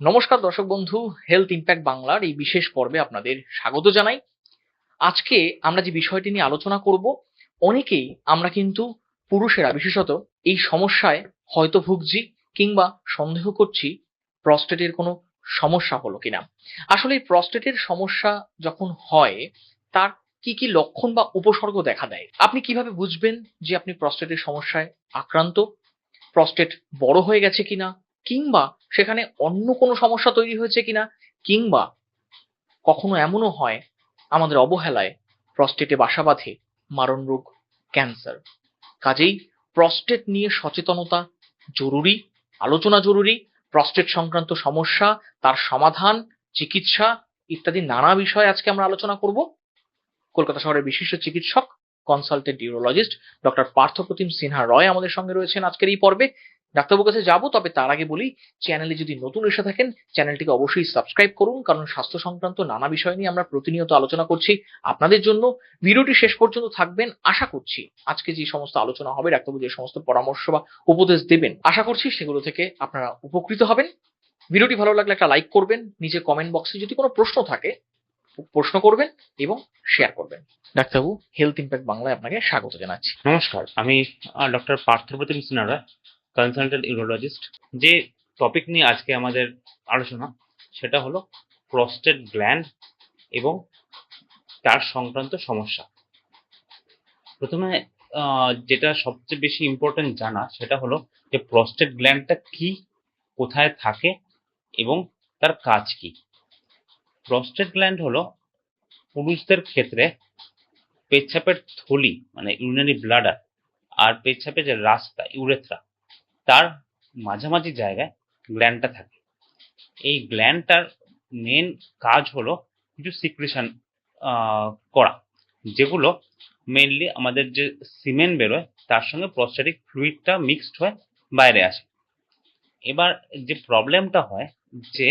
নমস্কার দর্শক বন্ধু হেলথ ইম্প্যাক্ট বাংলার এই বিশেষ পর্বে আপনাদের স্বাগত জানাই। আজকে আমরা যে বিষয়টি নিয়ে আলোচনা করব, অনেকেই আমরা কিন্তু পুরুষেরা বিশেষত এই সমস্যায় হয়তো ভুগছি কিংবা সন্দেহ করছি প্রস্টেটের কোনো সমস্যা হলো কিনা। আসলে এই প্রস্টেটের সমস্যা যখন হয়, তার কি কি লক্ষণ বা উপসর্গ দেখা দেয়? আপনি কীভাবে বুঝবেন যে আপনি প্রস্টেটের সমস্যায় আক্রান্ত? প্রস্টেট বড় হয়ে গেছে কিনা? কিংবা সেখানে অন্য কোনো সমস্যা তৈরি হয়েছে কিনা? কিংবা কখনো এমনও হয় আমাদের অবহেলায় প্রস্টেটে বাসা বাঁধে মারণ রোগ ক্যান্সার কাজেই প্রস্টেট নিয়ে সচেতনতা জরুরি, আলোচনা জরুরি প্রস্টেট সংক্রান্ত সমস্যা, তার সমাধান, চিকিৎসা ইত্যাদি নানা বিষয়ে আজকে আমরা আলোচনা করব। কলকাতা শহরের বিশিষ্ট চিকিৎসক consultant urologist doctor Parthapratim Sinha Roy আমাদের সঙ্গে রয়েছেন আজকের এই পর্বে। ডাক্তারবাবুর কাছে যাব, তবে তার আগে বলি চ্যানেলে যদি নতুন এসে থাকেন চ্যানেলটিকে অবশ্যই সাবস্ক্রাইব করুন, কারণ স্বাস্থ্য সংক্রান্ত নানা বিষয় নিয়ে আমরা প্রতিনিয়ত আলোচনা করছি। আপনাদের জন্য ভিডিওটি শেষ পর্যন্ত থাকবেন, আশা করছি আজকে যে সমস্ত আলোচনা হবে, ডাক্তারবাবু যে সমস্ত পরামর্শ বা উপদেশ দেবেন, আশা করছি সেগুলো থেকে আপনারা উপকৃত হবেন। ভিডিওটি ভালো লাগলে একটা লাইক করবেন, নিচে কমেন্ট বক্সে যদি কোনো প্রশ্ন থাকে, প্রশ্ন করবেন এবং শেয়ার করবেন। ডাক্তারবাবু হেলথ ইম্প্যাক্ট বাংলায় আপনাকে স্বাগত জানাচ্ছি। নমস্কার, আমি doctor Parthapratim Sinha consultant urologist যে টপিক নিয়ে আজকে আমাদের আলোচনা, সেটা হলো প্রস্টেট গ্ল্যান্ড এবং তার সংক্রান্ত সমস্যা। প্রথমে যেটা সবচেয়ে বেশি ইম্পর্টেন্ট জানা, সেটা হলো যে প্রস্টেট গ্ল্যান্ডটা কি, কোথায় থাকে এবং তার কাজ কি। প্রস্টেট গ্ল্যান্ড হলো পুরুষদের ক্ষেত্রে পেচ্ছাপের থলি মানে ইউরিনারি ব্লাডার আর পেচ্ছাপের যে রাস্তা ইউরেথ্রা তার মাঝামাঝি জায়গায় গ্ল্যান্ডটা থাকে। এই গ্ল্যান্ডটার মেন কাজ হলো কিছু সিক্রেশন করা, যেগুলো মেনলি আমাদের যে সিমেন্ট বেরোয়, তার সঙ্গে প্রস্টেটিক ফ্লুইডটা মিক্সড হয়ে বাইরে আসে। এবার যে প্রবলেমটা হয়, যে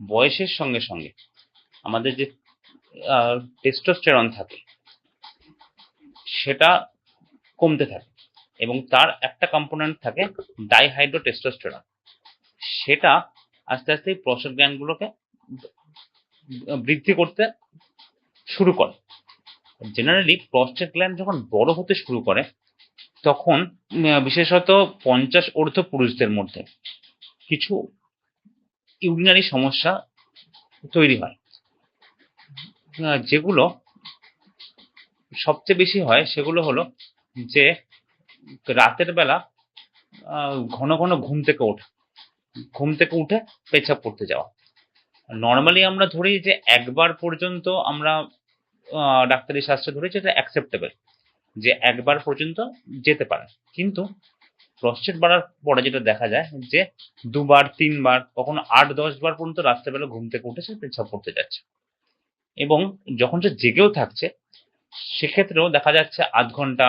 বয়সের সঙ্গে সঙ্গে আমাদের যে টেস্টোস্টেরন থাকে, সেটা কমতে থাকে। এবং তার একটা কম্পোনেন্ট থাকে ডাইহাইড্রো টেস্টোস্টেরন সেটা আস্তে আস্তে এই গ্ল্যান্ডগুলোকে বৃদ্ধি করতে শুরু করে। জেনারেলি প্রস্টেট গ্ল্যান্ড যখন বড় হতে শুরু করে, তখন বিশেষত পঞ্চাশ অর্ধ পুরুষদের মধ্যে কিছু ইউরিনারি সমস্যা তৈরি হয়। যেগুলো সবচেয়ে বেশি হয় সেগুলো হলো যে রাতের বেলা ঘন ঘন ঘুম থেকে ওঠা। ঘুম থেকে উঠে পেছাব করতে যাওয়া। নর্মালি আমরা ধরি যে একবার পর্যন্ত আমরা ডাক্তারি শাস্ত্রে ধরি যে এটা অ্যাকসেপ্টেবল যে একবার পর্যন্ত যেতে পারে। কিন্তু প্রস্টেট বাড়ার পরে যেটা দেখা যায় যে দুবার, তিনবার, কখনো আট, দশ বার পর্যন্ত রাত্রেবেলা ঘুম থেকে উঠে সে পেছাব করতে যাচ্ছে। এবং যখন সে জেগেও থাকছে, সেক্ষেত্রেও দেখা যাচ্ছে আধ ঘণ্টা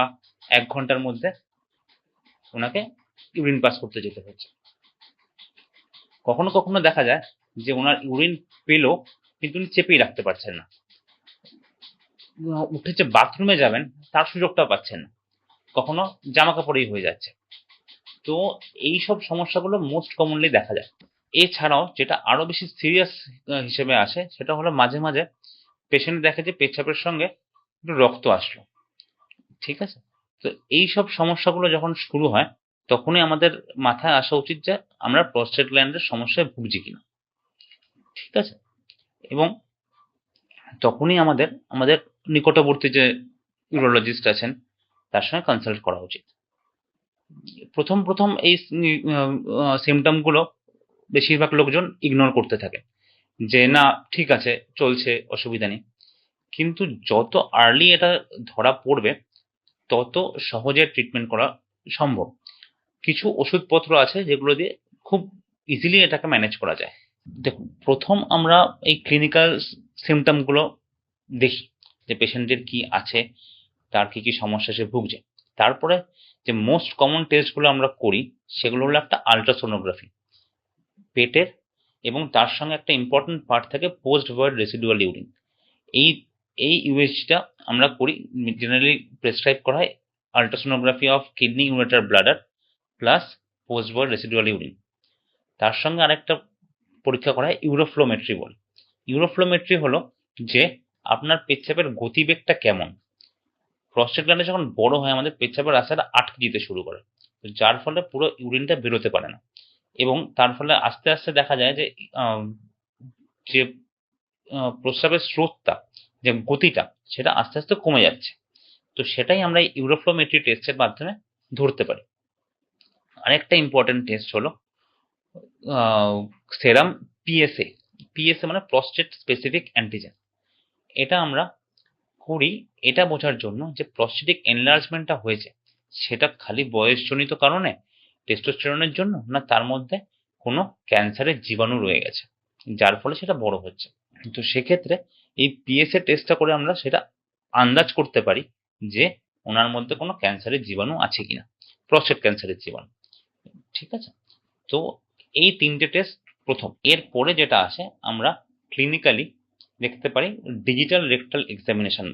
এক ঘণ্টার মধ্যে ওনাকে ইউরিন পাস করতে যেতে হচ্ছে কখনো কখনো দেখা যায় যে ওনার ইউরিন পেলেও কিন্তু উনি চেপেই রাখতে পারছেন না। উঠে যে বাথরুমে যাবেন, তার সুযোগটাও পাচ্ছেন না। কখনো জামা কাপড়েই হয়ে যাচ্ছে। তো এই সব সমস্যাগুলো মোস্ট কমনলি দেখা যায়। এছাড়াও যেটা আরও বেশি সিরিয়াস হিসেবে আসে, সেটা হলো মাঝে মাঝে পেশেন্ট দেখে যে পেচ্ছাপের সঙ্গে একটু রক্ত আসলো। ঠিক আছে? তো এই সব সমস্যাগুলো যখন শুরু হয়, তখনই আমাদের মাথায় আসা উচিত যে আমরা প্রস্টেট গ্ল্যান্ডের সমস্যায় ভুগছি কিনা। ঠিক আছে? এবং তখনই আমাদের আমাদের নিকটবর্তী যে ইউরোলজিস্ট আছেন, তার সঙ্গে কনসাল্ট করা উচিত। প্রথম প্রথম এই সিমটমগুলো বেশিরভাগ লোকজন ইগনোর করতে থাকে। যে না, ঠিক আছে, চলছে, অসুবিধা নেই। কিন্তু যত আর্লি এটা ধরা পড়বে তত সহজে ট্রিটমেন্ট করা সম্ভব। কিছু ওষুধপত্র আছে যেগুলো দিয়ে খুব ইজিলি এটাকে ম্যানেজ করা যায়। দেখুন, প্রথম আমরা এই ক্লিনিক্যাল সিমটমগুলো দেখি, যে পেশেন্টের কি আছে, তার কি কি সমস্যা, সে ভুগছে। তারপরে যে মোস্ট কমন টেস্টগুলো আমরা করি, সেগুলো হলো একটা আলট্রাসোনোগ্রাফি পেটের এবং তার সঙ্গে একটা ইম্পর্টেন্ট পার্ট থাকে পোস্ট ভয়েড রেসিডুয়াল ইউরিন এই এই ইউএসজিটা আমরা করি জেনারেলি প্রেসক্রাইব করা হয় ultrasonography of kidney ureter bladder plus post void residual urine তার সঙ্গে আরেকটা পরীক্ষা করা হয় ইউরোফ্লোমেট্রি বল। ইউরোফ্লোমেট্রি হলো যে আপনার পেচ্ছাপের গতিবেগটা কেমন। প্রস্টেট গ্ল্যান্ডে যখন বড় হয়, আমাদের পেচ্ছাপের রাস্তাটা আটকে যেতে শুরু করে, যার ফলে পুরো ইউরিনটা বেরোতে পারে না। এবং তার ফলে আস্তে আস্তে দেখা যায় যে যে প্রস্রাবের স্রোতটা যে গতিটা সেটা আস্তে আস্তে কমে যাচ্ছে। তো সেটাই আমরা ইউরোফ্লোমেট্রি টেস্টের মাধ্যমে ধরতে পারি। আরেকটা ইম্পর্টেন্ট টেস্ট হলো সেরাম পিএসএ পিএসএ মানে প্রস্টেট স্পেসিফিক অ্যান্টিজেন এটা আমরা করি, এটা বোঝার জন্য যে প্রস্টেটিক এনলার্জমেন্টটা হয়েছে, সেটা খালি বয়সজনিত কারণে টেস্টোস্টেরনের জন্য, না তার মধ্যে কোনো ক্যান্সারের জীবাণু রয়ে গেছে, যার ফলে সেটা বড় হচ্ছে। তো সেক্ষেত্রে এই পিএসএ টেস্টটা করে আমরা সেটা আন্দাজ করতে পারি যে ওনার মধ্যে কোনো ক্যান্সারের জীবাণু আছে কিনা প্রস্টেট ক্যান্সারের জীবাণু। ঠিক আছে? তো এই তিনটে টেস্ট প্রথম। এরপরে যেটা আসে, আমরা ক্লিনিক্যালি দেখতে পারি ডিজিটাল রেকটাল এক্সামিনেশন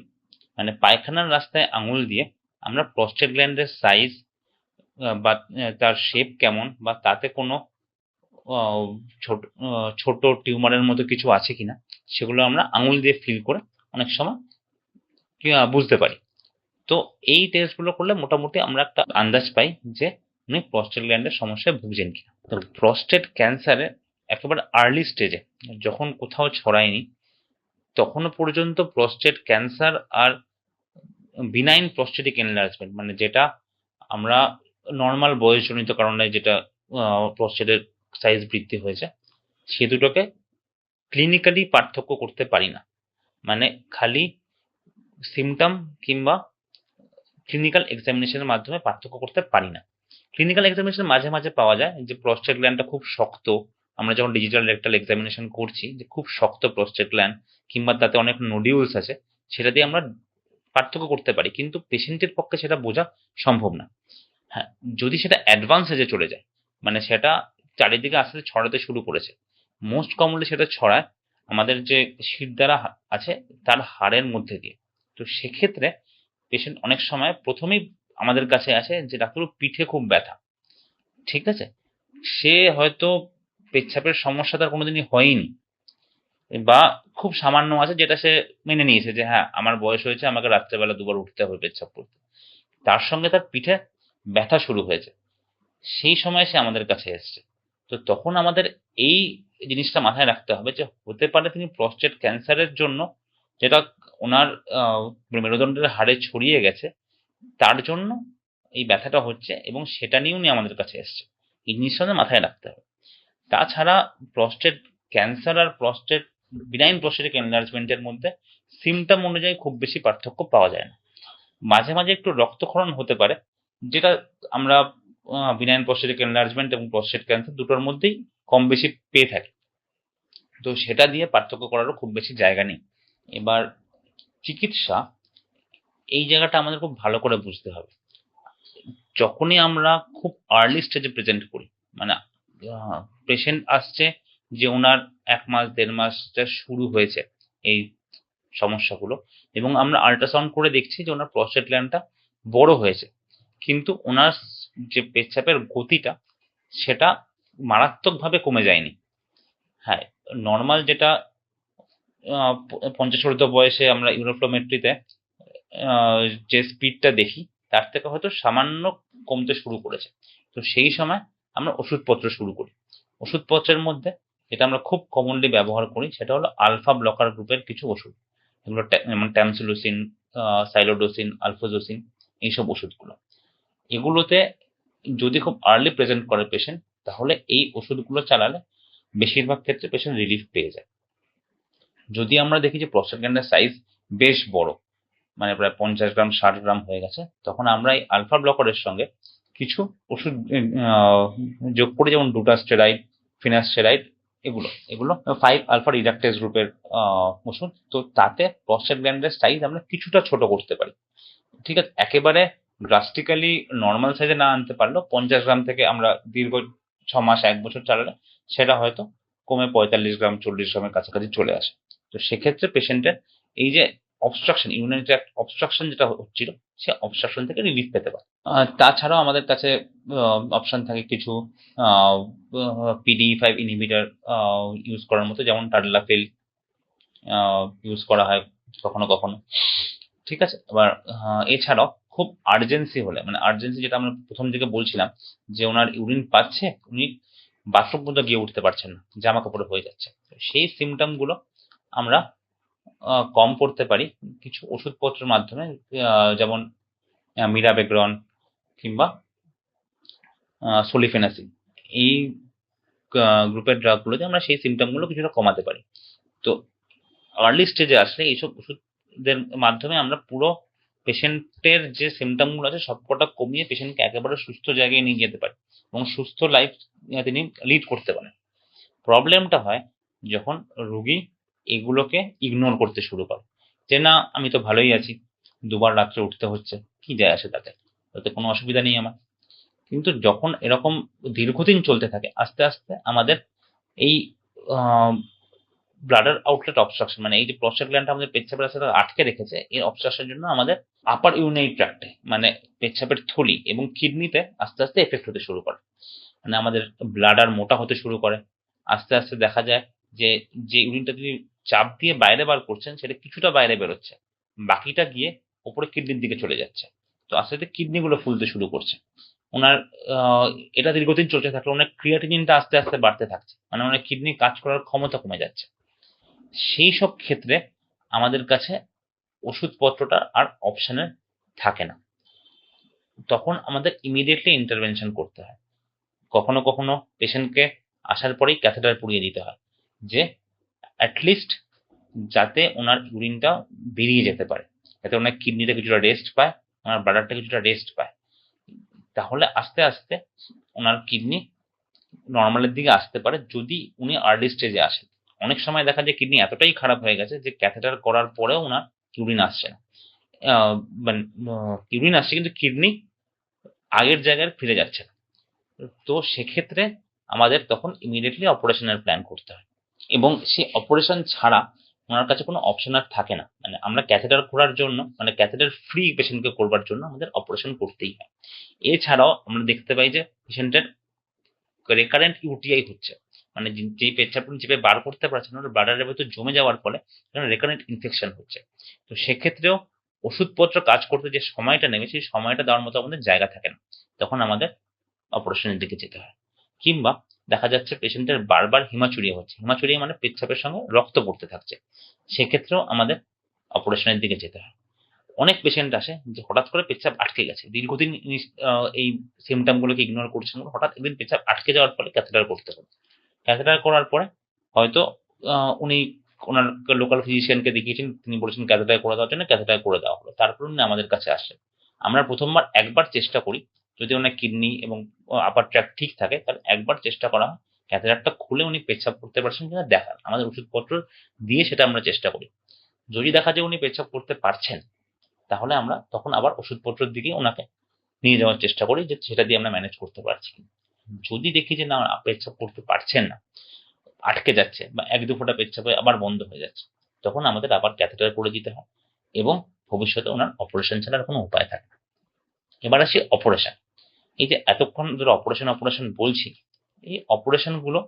মানে পায়খানার রাস্তায় আঙুল দিয়ে আমরা প্রস্টেট গ্ল্যান্ডের সাইজ বা তার শেপ কেমন, বা তাতে কোনো ছোট ছোট টিউমারের মতো কিছু আছে কিনা সেগুলো আমরা আঙুল দিয়ে ফিল করে অনেক সময় বুঝতে পারি। তো এই টেস্টগুলো করলে মোটামুটি আমরা একটা আন্দাজ পাই যে উনি প্রস্টেট গ্ল্যান্ডের সমস্যায় ভুগছেন কিনা। তো প্রস্টেট ক্যান্সারে একেবারে আর্লি স্টেজে যখন কোথাও ছড়ায়নি, তখনও পর্যন্ত প্রস্টেট ক্যান্সার আর বিনাইন প্রস্টেটিক এনলার্জমেন্ট মানে যেটা আমরা নর্মাল বয়সজনিত কারণে যেটা প্রস্টেটের সাইজ বৃদ্ধি হয়েছে, সে দুটোকে ক্লিনিক্যালি পার্থক্য করতে পারি না। মানে খালি সিমটম কিংবা ক্লিনিক্যাল এক্সামিনেশনের মাধ্যমে পার্থক্য করতে পারি না। ক্লিনিক্যাল এক্সামিনেশন মাঝে মাঝে পাওয়া যায় যে প্রস্টেট গ্ল্যান্ডটা খুব শক্ত, আমরা যখন ডিজিটাল রেক্টাল এক্সামিনেশন করছি যে খুব শক্ত প্রস্টেট গ্ল্যান্ড কিংবা তাতে অনেক নোডিউলস আছে, সেটা দিয়ে আমরা পার্থক্য করতে পারি, কিন্তু পেশেন্টের পক্ষে সেটা বোঝা সম্ভব না। হ্যাঁ যদি সেটা অ্যাডভান্স এজে চলে যায় মানে সেটা চারিদিকে আস্তে ছড়াতে শুরু করেছে মোস্ট কমনলি সেটা ছড়ায় আমাদের যে শিরদাঁড়া হা- আছে তার হাড়ের মধ্যে দিয়ে। তো সেক্ষেত্রে পেশেন্ট অনেক সময় প্রথমেই আমাদের কাছে আসে যে ডাক্তার পিঠে খুব ব্যথা। ঠিক আছে? সে হয়তো পেচ্ছাপের সমস্যা তার কোনোদিনই হয়নি। বা খুব সামান্য আছে যেটা সে মেনে নিয়েছে যে হ্যাঁ আমার বয়স হয়েছে, আমাকে রাত্রেবেলা দুবার উঠতে হবে পেচ্ছাপ করতে। তার সঙ্গে তার পিঠে ব্যথা শুরু হয়েছে। সেই সময় সে আমাদের কাছে এসছে। তো তখন আমাদের এই জিনিসটা মাথায় রাখতে হবে যে হতে পারে তিনি প্রস্টেট ক্যান্সারের জন্য যেটা ওনার মেরুদণ্ডের হাড়ে ছড়িয়ে গেছে, তার জন্য এই ব্যথাটা হচ্ছে এবং সেটা নিয়ে উনি আমাদের কাছে এসছে এই জিনিসটা মাথায় রাখতে হবে। তাছাড়া প্রস্টেট ক্যান্সার আর প্রস্টেট বিনাইন প্রস্টেটিক এনলার্জমেন্টের মধ্যে সিমটম অনুযায়ী খুব বেশি পার্থক্য পাওয়া যায় না। মাঝে মাঝে একটু রক্তক্ষরণ হতে পারে, যেটা আমরা বিনাইন প্রস্টেটিক এনলার্জমেন্ট এবং প্রস্টেট ক্যান্সার দুটোর মধ্যেই কম বেশি পেয়ে থাকি। তো সেটা দিয়ে পার্থক্য করারও খুব বেশি জায়গা নেই। এবার চিকিৎসা, এই জায়গাটা আমাদের খুব ভালো করে বুঝতে হবে। যখনই আমরা খুব আর্লি স্টেজে প্রেজেন্ট করি মানে পেশেন্ট আসছে যে ওনার এক মাস, দেড় মাসটা শুরু হয়েছে এই সমস্যাগুলো এবং আমরা আল্ট্রাসাউন্ড করে দেখছি যে ওনার প্রস্টেট গ্ল্যান্ডটা বড় হয়েছে। কিন্তু ওনার যে পেচ্ছাপের গতিটা, সেটা মারাত্মকভাবে কমে যায়নি। হ্যাঁ নর্মাল যেটা আহ, পঞ্চাশ ঊর্ধ্ব বয়সে আমরা ইউরোফ্লোমেট্রিতে যে স্পিডটা দেখি তার থেকে হয়তো সামান্য কমতে শুরু করেছে। তো সেই সময় আমরা ওষুধপত্র শুরু করি। ওষুধপত্রের মধ্যে যেটা আমরা খুব কমনলি ব্যবহার করি সেটা হলো আলফা ব্লকার গ্রুপের কিছু ওষুধ। ট্যা- যেমন ট্যামসিলোসিন সাইলোডোসিন আলফোজোসিন এইসব ওষুধগুলো। এগুলোতে যদি খুব আর্লি প্রেজেন্ট করে পেশেন্ট তাহলে এই ওষুধগুলো চালালে বেশিরভাগ ক্ষেত্রে পেশেন্ট রিলিফ পেয়ে যায়। যদি আমরা দেখি যে প্রস্টেট গ্ল্যান্ডের সাইজ বেশ বড় মানে প্রায় পঞ্চাশ গ্রাম, ষাট গ্রাম হয়ে গেছে, তখন আমরা এই আলফা ব্লকারের সঙ্গে কিছু ওষুধ যোগ করি যেমন ডুটাস্টেরাইড ফিনাস্টেরাইড এগুলো এগুলো ফাইভ আলফা রিডাক্টেজ গ্রুপের ওষুধ। তো তাতে প্রস্টেট গ্ল্যান্ডের সাইজ আমরা কিছুটা ছোট করতে পারি। ঠিক আছে? একেবারে ড্রাস্টিক্যালি নর্মাল সাইজে না আনতে পারলেও পঞ্চাশ গ্রাম থেকে আমরা দীর্ঘ ছ মাস এক বছর চালালে সেটা হয়তো কমে পঁয়তাল্লিশ গ্রাম, চল্লিশ গ্রামের কাছাকাছি চলে আসে। তো সেক্ষেত্রে পেশেন্টের এই যে অবস্ট্রাকশন ইউরিনারি ট্র্যাক্ট অবস্ট্রাকশন যেটা হচ্ছিল, সে অবস্ট্রাকশন থেকে রিলিফ পেতে পারে। তাছাড়াও আমাদের কাছে অপশন থাকে কিছু পিডি ফাইভ ইনহিবিটার ইউজ করার মতো, যেমন টাডলাফিল ইউজ করা হয় কখনো কখনো। ঠিক আছে? এবার এছাড়াও খুব আর্জেন্সি হলে মানে আর্জেন্সি যেটা আমরা প্রথম দিকে বলছিলাম, যে ওনার ইউরিন পাচ্ছে, উনি বাথরুম পর্যন্ত গিয়ে উঠতে পারছেন না, জামা কাপড়ে হয়ে যাচ্ছে। সেই সিমটমগুলো আমরা কম করতে পারি কিছু ওষুধপত্রের মাধ্যমে যেমন মিরাবেগ্রন কিংবা সোলিফেনাসিন এই গ্রুপের ড্রাগগুলোতে আমরা সেই সিমটমগুলো কিছুটা কমাতে পারি। তো আর্লি স্টেজে আসলে এইসব ওষুধের মাধ্যমে আমরা পুরো পেশেন্টের যে সিমটমগুলো আছে, সবকটা কমিয়ে পেশেন্টকে একেবারে সুস্থ জায়গায় নিয়ে যেতে পারে এবং সুস্থ লাইফ তিনি লিড করতে পারেন। প্রবলেমটা হয় যখন রুগী এগুলোকে ইগনোর করতে শুরু করে। যে না, আমি তো ভালোই আছি, দুবার রাত্রে উঠতে হচ্ছে, কি যায় আসে তাতে? তাতে কোনো অসুবিধা নেই আমার। কিন্তু যখন এরকম দীর্ঘদিন চলতে থাকে, আস্তে আস্তে আমাদের এই ব্লাডার আউটলেট অবস্ট্রাকশন মানে এই যে প্রস্টেট গ্ল্যান্ডটা আমাদের পেচ্ছাপের রাস্তাটা আটকে রেখেছে, এই অবস্ট্রাকশনের জন্য আমাদের আপার ইউনারি ট্র্যাক্টে মানে পেচ্ছাপের থলি এবং কিডনিতে আস্তে আস্তে এফেক্ট হতে শুরু করে। মানে আমাদের ব্লাডার মোটা হতে শুরু করে। আস্তে আস্তে দেখা যায় যে যে ইউরিনটা তিনি চাপ দিয়ে বাইরে বার করছেন, সেটা কিছুটা বাইরে বেরোচ্ছে। বাকিটা গিয়ে ওপরে কিডনির দিকে চলে যাচ্ছে। তো আস্তে আস্তে কিডনিগুলো ফুলতে শুরু করছে। ওনার এটা দীর্ঘদিন চলতে থাকলে ওনার ক্রিয়াটিনিনটা আস্তে আস্তে বাড়তে থাকছে। মানে ওনার কিডনি কাজ করার ক্ষমতা কমে যাচ্ছে। সেই সব ক্ষেত্রে আমাদের কাছে ওষুধপত্রটা আর অপশনে থাকে না। তখন আমাদের ইমিডিয়েটলি ইন্টারভেনশন করতে হয়। কখনো কখনো পেশেন্টকে আসার পরেই ক্যাথেটার পুড়িয়ে দিতে হয় যে অ্যাটলিস্ট যাতে ওনার ইউরিনটা বেরিয়ে যেতে পারে, যাতে ওনার কিডনিটা কিছুটা রেস্ট পায়, ওনার ব্লাডারটা কিছুটা রেস্ট পায়। তাহলে আস্তে আস্তে ওনার কিডনি নর্মালের দিকে আসতে পারে যদি উনি আর্লি স্টেজে আসেন অনেক সময় দেখা যায় কিডনি এতটাই খারাপ হয়ে গেছে যে ক্যাথেটার করার পরেও ওনার ইউরিন আসছে না। মানে ইউরিন আসছে কিন্তু কিডনি আগের জায়গায় ফিরে যাচ্ছে না। তো সেক্ষেত্রে আমাদের তখন ইমিডিয়েটলি অপারেশনের প্ল্যান করতে হয়। এবং সেই অপারেশন ছাড়া ওনার কাছে কোনো অপশন আর থাকে না। মানে আমরা ক্যাথেটার করার জন্য মানে ক্যাথেটার ফ্রি পেশেন্টকে করবার জন্য আমাদের অপারেশন করতেই হয়। এছাড়াও আমরা দেখতে পাই যে পেশেন্টের রেকারেন্ট ইউটিআই হচ্ছে। মানে যেই পেচ্ছাপ চেপে বার করতে পারছেন না ব্লাডারের ভেতর জমে যাওয়ার ফলে রেকারেন্ট ইনফেকশন হচ্ছে। তো সেক্ষেত্রেও ওষুধপত্র কাজ করতে যে সময়টা নেবে, সেই সময়টা দেওয়ার মতো আমাদের জায়গা থাকে না। তখন আমাদের অপারেশনের দিকে যেতে হয়। কিংবা দেখা যাচ্ছে পেশেন্টের বারবার হিমাচুরিয়া হচ্ছে। হিমাচুরিয়া মানে পেচ্ছাপের সঙ্গে রক্ত পড়তে থাকছে। সেক্ষেত্রেও আমাদের অপারেশনের দিকে যেতে হয়। অনেক পেশেন্ট আসে যে হঠাৎ করে পেচ্ছাপ আটকে গেছে। দীর্ঘদিন এই সিমটম গুলোকে ইগনোর করছেন হঠাৎ একদিন পেচ্ছাপ আটকে যাওয়ার ফলে ক্যাথেটার করতে হবে ক্যাথেটার করার পরে হয়তো উনি ওনার লোকাল ফিজিশিয়ানকে দেখিয়েছেন, তিনি বলেছেন ক্যাথেটার করে দেওয়ার জন্য ক্যাথেটার করে দেওয়া হলো। তারপর উনি আমাদের কাছে আসেন। আমরা প্রথমবার একবার চেষ্টা করি, যদি ওনার কিডনি এবং আপার ট্র্যাক ঠিক থাকে, তাহলে একবার চেষ্টা করা হয়। ক্যাথেটারটা খুলে উনি পেচ্ছাপ করতে পারছেন কিনা দেখান আমাদের ওষুধপত্র দিয়ে সেটা আমরা চেষ্টা করি। যদি দেখা যায় উনি পেচ্ছাপ করতে পারছেন, তাহলে আমরা তখন আবার ওষুধপত্রের দিকে ওনাকে নিয়ে যাওয়ার চেষ্টা করি যে সেটা দিয়ে আমরা ম্যানেজ করতে পারছি। যদি দেখি যে না পেচ্ছাপ করতে পারছেন না, আটকে যাচ্ছে বা এক দু ফোঁটা পেচ্ছাপ আবার বন্ধ হয়ে যাচ্ছে, তখন আমাদের আবার ক্যাথেটার করে দিতে হয় এবং ভবিষ্যতে ওনার অপারেশন ছাড়ার কোনো উপায় থাকে না। এবার আসি অপারেশন এই যে এতক্ষণ ধরে অপারেশন অপারেশন বলছি, এই অপারেশনগুলো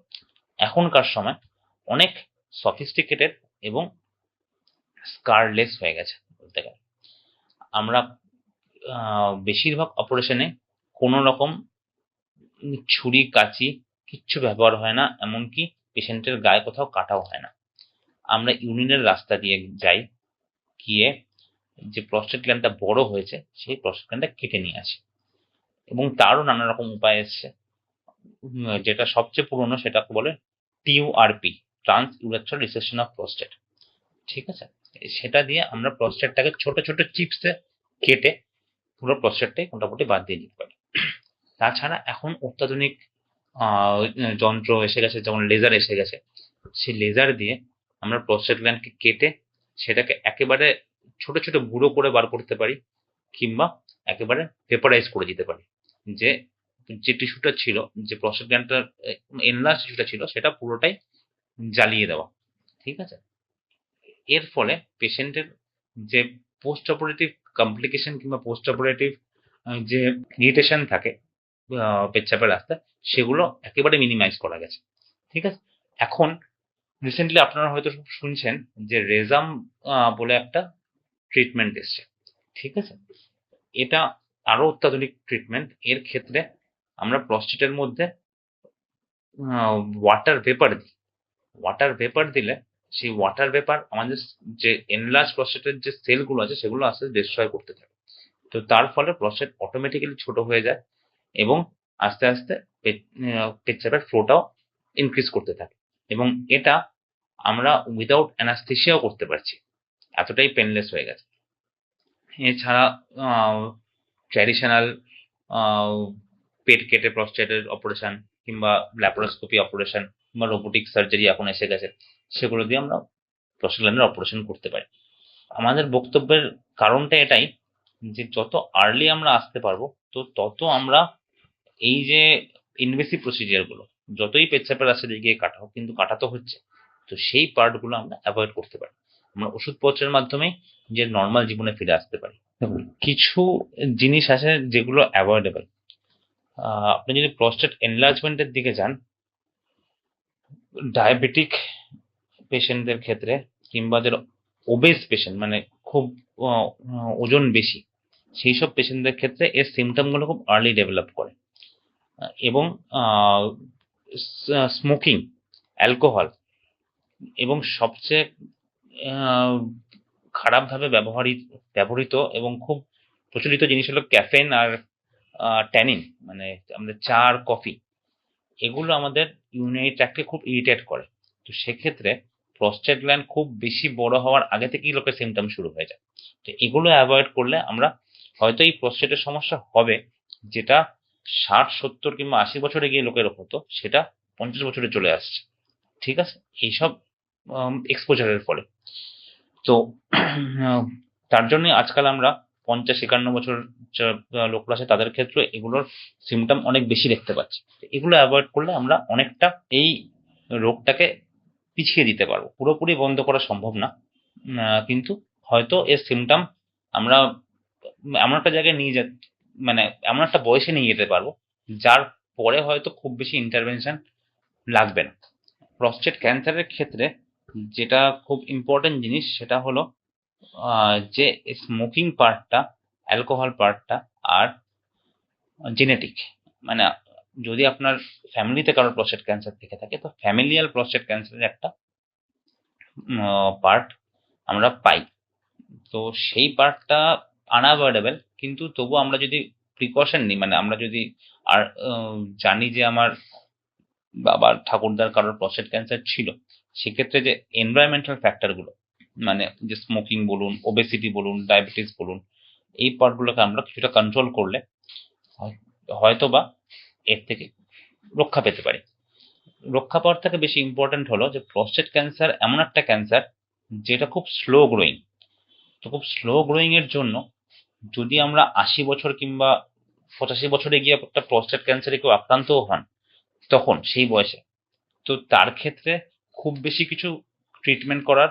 এখনকার সময় অনেক সফিস্টিকেটেড এবং স্কারলেস হয়ে গেছে বলতে গেলে। আমরা বেশিরভাগ অপারেশনে কোনো রকম ছুরি, কাঁচি কিচ্ছু ব্যবহার হয় না, এমনকি পেশেন্টের গায়ে কোথাও কাটাও হয় না। আমরা ইউরিনের রাস্তা দিয়ে যাই, গিয়ে যে প্রস্টেট গ্ল্যান্ডটা বড় হয়েছে, সেই প্রস্টেট গ্ল্যান্ডটা কেটে নিয়ে আসি। এবং তারও নানা রকম উপায় এসছে যেটা সবচেয়ে পুরনো সেটাকে বলে TURP trans urethral resection of prostate. ঠিক আছে? সেটা দিয়ে আমরা প্রস্টেটটাকে ছোট ছোট চিপসে কেটে পুরো প্রস্টেটটাই মোটামুটি বাদ দিয়ে নিতে পারি। তাছাড়া এখন অত্যাধুনিক যন্ত্র এসে গেছে, যেমন লেজার এসে গেছে। সেই লেজার দিয়ে আমরা প্রস্টেট গ্ল্যান্ডকে কেটে সেটাকে একেবারে ছোট ছোট গুঁড়ো করে বার করতে পারি, কিংবা একেবারে পেপারাইজ করে দিতে পারি। যে যে টিস্যুটা ছিল, যে প্রস্টেট গ্ল্যান্ডটার এনলার্জ টিস্যুটা ছিল, সেটা পুরোটাই জ্বালিয়ে দেওয়া। ঠিক আছে? এর ফলে পেশেন্টের যে পোস্ট অপারেটিভ কমপ্লিকেশন কিংবা পোস্ট অপারেটিভ যে ইরিটেশন থাকে পেচ্ছাপের রাস্তায় সেগুলো একেবারে মিনিমাইজ করা গেছে। ঠিক আছে? এখন রিসেন্টলি আপনারা হয়তো শুনছেন যে রেজাম বলে একটা ট্রিটমেন্ট এসছে। ঠিক আছে? এটা আরও অত্যাধুনিক ট্রিটমেন্ট এর ক্ষেত্রে আমরা প্রস্টেটের মধ্যে ওয়াটার ভেপার দিই। ওয়াটার ভেপার দিলে সেই ওয়াটার ভেপার আমাদের যে এনলার্জ প্রস্টেটের যে সেলগুলো আছে সেগুলো আস্তে আস্তে ডিস্ট্রয় করতে থাকে। তো তার ফলে প্রস্টেট অটোমেটিক্যালি ছোট হয়ে যায়। এবং আস্তে আস্তে পেচ্ছাপের ফ্লোটাও ইনক্রিজ করতে থাকে। এবং এটা আমরা উইদাউট অ্যানাস্থেশিয়াও করতে পারছি। এতটাই পেনলেস হয়ে গেছে। এছাড়া ট্র্যাডিশনাল পেট কেটে প্রস্টেটের অপারেশন কিংবা ল্যাপারোস্কোপি অপারেশন কিংবা রোবোটিক সার্জারি এখন এসে গেছে, সেগুলো দিয়ে আমরা প্রস্টেট অপারেশন করতে পারি। আমাদের বক্তব্যের কারণটা এটাই যে, যত আর্লি আমরা আসতে পারব, তো তত আমরা এই যে ইনভেসিভ প্রসিজিয়ারগুলো যতই পেচ্ছাপের রাস্তা দিয়ে গিয়ে কাটা হোক কিন্তু কাটা তো হচ্ছে। তো সেই পার্টগুলো আমরা অ্যাভয়েড করতে পারি। আমরা ওষুধপত্রের মাধ্যমে যে নর্মাল জীবনে ফিরে আসতে পারি। কিছু জিনিস আছে যেগুলো অ্যাভয়েডেবল আপনি যদি প্রস্টেট এনলার্জমেন্টের দিকে যান ডায়াবেটিক পেশেন্টদের ক্ষেত্রে কিংবা যারা ওবেস পেশেন্ট মানে খুব ওজন বেশি সেই সব পেশেন্টদের ক্ষেত্রে এর সিমটমগুলো খুব আর্লি ডেভেলপ করে। এবং স্মোকিং অ্যালকোহল এবং সবচেয়ে খারাপভাবে ব্যবহৃত ব্যবহৃত এবং খুব প্রচলিত জিনিস হলো ক্যাফেন আর ট্যানিন মানে আমাদের চা আর কফি এগুলো আমাদের ইউরিনারি ট্র্যাক্টকে খুব ইরিটেট করে। তো সেক্ষেত্রে প্রস্টেট গ্ল্যান্ড খুব বেশি বড় হওয়ার আগে থেকেই লোকের সিমটম শুরু হয়ে যায়। তো এগুলো অ্যাভয়েড করলে আমরা হয়তো এই প্রস্টেটের সমস্যা হবে, যেটা ষাট, সত্তর কিংবা আশি বছরে গিয়ে লোকের হতো সেটা পঞ্চাশ বছরে চলে আসছে। ঠিক আছে? এইসব এক্সপোজারের ফলে। তো তার জন্য আজকাল আমরা পঞ্চাশ, একান্ন বছর লোকরা আছে তাদের ক্ষেত্রে এগুলোর সিমটম অনেক বেশি দেখতে পাচ্ছি। এগুলো অ্যাভয়েড করলে আমরা অনেকটা এই রোগটাকে পিছিয়ে দিতে পারব। পুরোপুরি বন্ধ করা সম্ভব না। কিন্তু হয়তো এর সিমটম আমরা এমন একটা জায়গায় নিয়ে মানে এমন একটা বয়সে নিয়ে যেতে পারব, যার পরে হয়তো খুব বেশি ইন্টারভেনশন লাগবে না। প্রস্টেট ক্যান্সারের ক্ষেত্রে যেটা খুব ইম্পর্টেন্ট জিনিস সেটা হলো যে স্মোকিং পার্টটা অ্যালকোহল পার্টটা আর জেনেটিক মানে যদি আপনার ফ্যামিলিতে কারোর প্রস্টেট ক্যান্সার থেকে থাকে, তো ফ্যামিলিয়াল প্রস্টেট ক্যান্সারের একটা পার্ট আমরা পাই। তো সেই পার্টটা আনঅ্যাভয়েডেবল কিন্তু তবু আমরা যদি প্রিকশন নিই মানে আমরা যদি আর জানি যে আমার বাবার ঠাকুরদার কারোর প্রস্টেট ক্যান্সার ছিল, সেক্ষেত্রে যে এনভায়রনমেন্টাল ফ্যাক্টরগুলো মানে যে স্মোকিং বলুন ওবেসিটি বলুন ডায়াবেটিস বলুন, এই পার্টগুলোকে আমরা কিছুটা কন্ট্রোল করলে হয়- হয়তো বা এর থেকে রক্ষা পেতে পারি। রক্ষা পাওয়ার থেকে বেশি ইম্পর্ট্যান্ট হলো যে প্রস্টেট ক্যান্সার এমন একটা ক্যান্সার যেটা খুব স্লো গ্রোয়িং তো খুব স্লো গ্রোয়িং এর জন্য যদি আমরা আশি বছর কিংবা পঁচাশি বছরে গিয়ে একটা প্রস্টেট ক্যান্সারে কেউ আক্রান্তও হন, তখন সেই বয়সে। তো তার ক্ষেত্রে খুব বেশি কিছু ট্রিটমেন্ট করার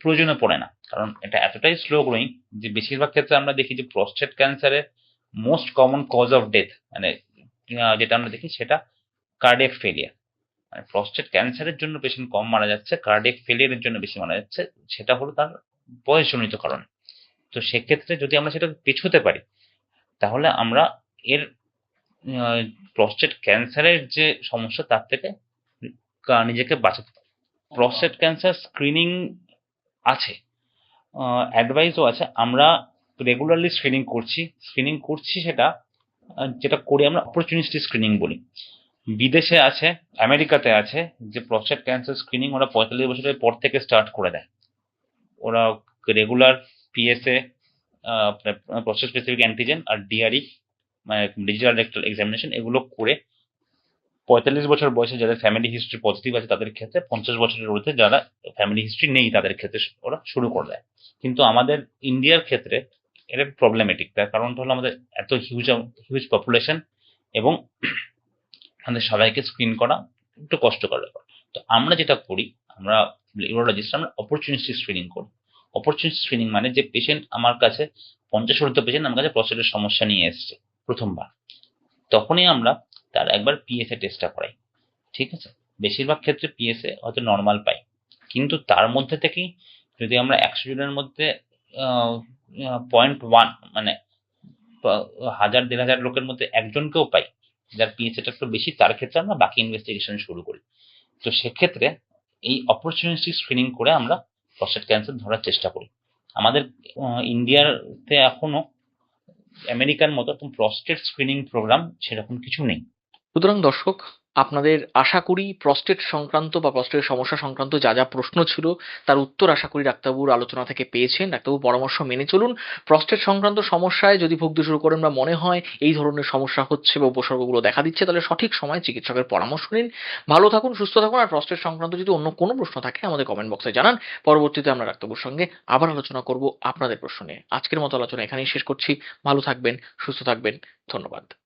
প্রয়োজনে পড়ে না। কারণ এটা এতটাই স্লো গ্রোয়িং যে বেশিরভাগ ক্ষেত্রে আমরা দেখি যে প্রস্টেট ক্যান্সারের most common cause of death মানে যেটা আমরা দেখি সেটা কার্ডিয়াক ফেলিয়ার মানে প্রস্টেট ক্যান্সারের জন্য পেশেন্ট কম মারা যাচ্ছে কার্ডিয়াক ফেলিয়ারের জন্য বেশি মারা যাচ্ছে, সেটা হলো তার বয়সজনিত কারণ। তো সেক্ষেত্রে যদি আমরা সেটা পেছোতে পারি, তাহলে আমরা এর প্রস্টেট ক্যান্সারের যে সমস্যা, তার থেকে নিজেকে বাঁচাতে পারি। প্রস্টেট ক্যান্সার স্ক্রিনিং আছে অ্যাডভাইসও আছে। আমরা রেগুলারলি স্ক্রিনিং করছি। স্ক্রিনিং করছি সেটা যেটা করে আমরা অপরচুনিস্টি স্ক্রিনিং বলি। বিদেশে আছে, আমেরিকাতে আছে, যে প্রস্টেট ক্যান্সার স্ক্রিনিং ওরা পঁয়তাল্লিশ বছরের পর থেকে স্টার্ট করে দেয়। ওরা regular PSA process specific antigen আর ডিআরই মানে ডিজিটাল রেক্টাল এক্সামিনেশন এগুলো করে পঁয়তাল্লিশ বছর বয়সে যাদের ফ্যামিলি হিস্ট্রি পজিটিভ আছে তাদের ক্ষেত্রে পঞ্চাশ বছরের ঊর্ধ্বে যারা ফ্যামিলি হিস্ট্রি নেই তাদের ক্ষেত্রে ওরা শুরু করে দেয়। কিন্তু আমাদের ইন্ডিয়ার ক্ষেত্রে এটা প্রবলেমেটিক তার কারণটা হলো আমাদের এত হিউজ হিউজ পপুলেশন এবং আমাদের সবাইকে স্ক্রিন করা একটু কষ্টকর ব্যাপার। তো আমরা যেটা করি, আমরা ইউরোলজিস্ট আমরা অপরচুনিটি স্ক্রিনিং করি। অপরচুনিটি স্ক্রিনিং মানে যে পেশেন্ট আমার কাছে পঞ্চাশ ঊর্ধ্ব পেশেন্ট আমার কাছে প্রস্টেটের সমস্যা নিয়ে এসছে প্রথমবার। তখনই আমরা তার একবার পিএসএ টেস্টটা করাই, ঠিক আছে? বেশিরভাগ ক্ষেত্রে পিএসএ হয়তো নর্মাল পাই। কিন্তু তার মধ্যে থেকেই যদি আমরা একশো জনের মধ্যে পয়েন্ট ওয়ান মানে হাজার, দেড় হাজার লোকের মধ্যে একজনকেও পাই, যার পিএসএটা একটু বেশি, তার ক্ষেত্রে আমরা বাকি ইনভেস্টিগেশন শুরু করি। তো সেক্ষেত্রে এই অপরচুনিটি স্ক্রিনিং করে আমরা প্রস্টেট ক্যান্সার ধরার চেষ্টা করি। আমাদের ইন্ডিয়াতে এখনও আমেরিকার মতো প্রস্টেট স্ক্রিনিং প্রোগ্রাম সেরকম কিছু নেই। সুতরাং দর্শক আপনাদের আশা করি প্রস্টেট সংক্রান্ত বা প্রস্টেট সমস্যা সংক্রান্ত যা যা প্রশ্ন ছিল, তার উত্তর আশা করি ডাক্তারবাবুর আলোচনা থেকে পেয়েছেন। ডাক্তারবাবু পরামর্শ মেনে চলুন। প্রস্টেট সংক্রান্ত সমস্যায় যদি ভুগতে শুরু করেন বা মনে হয় এই ধরনের সমস্যা হচ্ছে বা উপসর্গগুলো দেখা দিচ্ছে, তাহলে সঠিক সময় চিকিৎসকের পরামর্শ নিন। ভালো থাকুন, সুস্থ থাকুন আর প্রস্টেট সংক্রান্ত যদি অন্য কোনো প্রশ্ন থাকে আমাদের কমেন্ট বক্সে জানান। পরবর্তীতে আমরা ডাক্তারবাবুর সঙ্গে আবার আলোচনা করব আপনাদের প্রশ্ন নিয়ে। আজকের মতো আলোচনা এখানেই শেষ করছি। ভালো থাকবেন, সুস্থ থাকবেন। ধন্যবাদ।